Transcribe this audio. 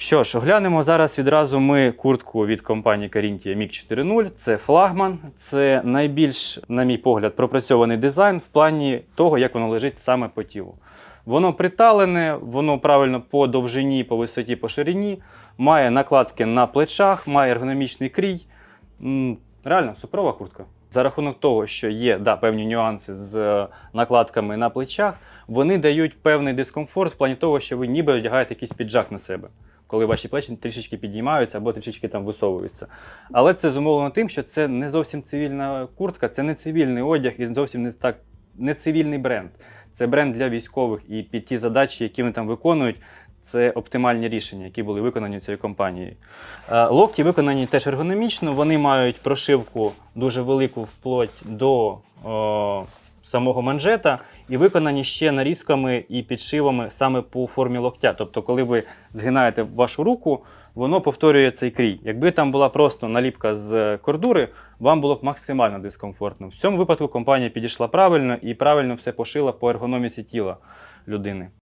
Що ж, оглянемо зараз відразу ми куртку від компанії Carinthia MiG 4.0. Це флагман, це найбільш, на мій погляд, пропрацьований дизайн в плані того, як воно лежить саме по тілу. Воно приталене, воно правильно по довжині, по висоті, по ширині, має накладки на плечах, має ергономічний крій. Реально, суперова куртка. За рахунок того, що є да, певні нюанси з е, накладками на плечах, вони дають певний дискомфорт в плані того, що ви ніби одягаєте якийсь піджак на себе, коли ваші плечі трішечки підіймаються або трішечки там висовуються. Але це зумовлено тим, що це не зовсім цивільна куртка, це не цивільний одяг і зовсім не так не цивільний бренд. Це бренд для військових і під ті задачі, які вони там виконують. Це оптимальні рішення, які були виконані цією компанією. Е, Локті виконані теж ергономічно, вони мають прошивку дуже велику вплоть до о, самого манжета, і виконані ще нарізками і підшивами саме по формі локтя. Тобто, коли ви згинаєте вашу руку, воно повторює цей крій. Якби там була просто наліпка з кордури, вам було б максимально дискомфортно. В цьому випадку компанія підійшла правильно і правильно все пошила по ергономіці тіла людини.